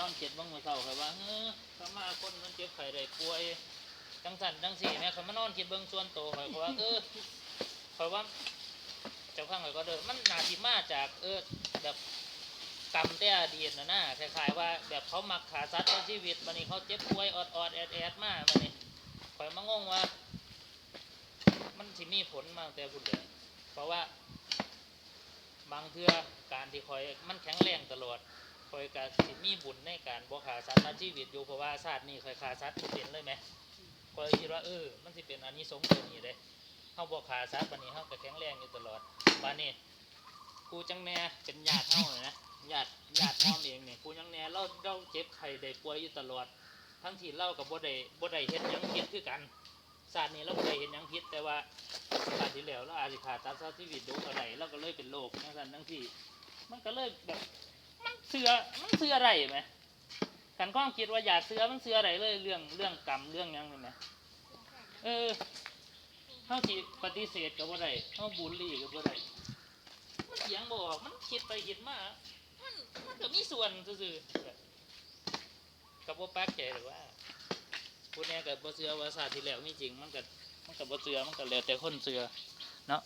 นอนเจ็บบ้างมือเช้าข่อยว่าเฮ้อถ้ามาคนมันเจ็บไข้ได้ป่วยจังสันจังสี่แม่ข่อยมานอนคิดเบิ่งส่วนโตข่อยก็ว่าเออข่อยว่าเจ้าข้างข่อยก็เด้อมันนาสิมาจากเออแบบกรรมแต่อดีตนะนะคล้ายๆว่าแบบเขามักขาสัตว์เอาชีวิตบัดนี้เขาเจ็บป่วยออดๆแอดมาบัดนี้ข่อยมางงว่า มันสิมีผลมาตั้งแต่พุ่นเลยเพราะว่า บางเทื่อการที่คอยมันแข็งแรง อดคอยก็สิมีบุญในการบ่ขาสัตว์ตัดชีวิตอยู่เพราะว่าชาตินี้คอยขาสัตว์บ่เป็นเลยไหมคอยคิดว่าเออ มันสิเป็นอานิสงส์ตัวนี้เด้เฮาบ่ขาสัตว์บัดนี้เฮาก็แข็งแรงอยู่ตลอดบัดนี้กูจังแน่เป็นญาติเฮาเลยนะญาติญาติน้อมเองเนี่ยกูจังแน่เราเราเจ็บไข้ได้ป่วยอยู่ตลอด ทั้งที่เราก็บ่ได้บ่ได้เฮ็ดหยังผิดคือกันชาตินี้เราบ่ได้เฮ็ดหยังผิดแต่ว่าชาติที่แล้วเราอาจจะขาดตัดชีวิตดูอะไรเราก็เลยเป็นโรคทั้งนั้นทั้งที่ มันก็เลยแบบ เสือมันเสืออะไรไหมกันข้องคิดว่าอย่าเสือมันเสืออะไรเลยเรื่องเรื่องกรรมเรื่องยังเลยไหมเออเขาสิปฏิเสธกับว่าไรเขาบูลลี่กับว่าไรมันเสียงบอกมันคิดไปคิดมามันมันก็มีส่วนซื่อกับว่าแป๊กใจหรือว่าพูดแน่กับบ่เสือว่าศาสตร์ที่แล้วมีจริงมันก็มันกับบ่เสือมันก็แล้วแต่คนเสือเนาะ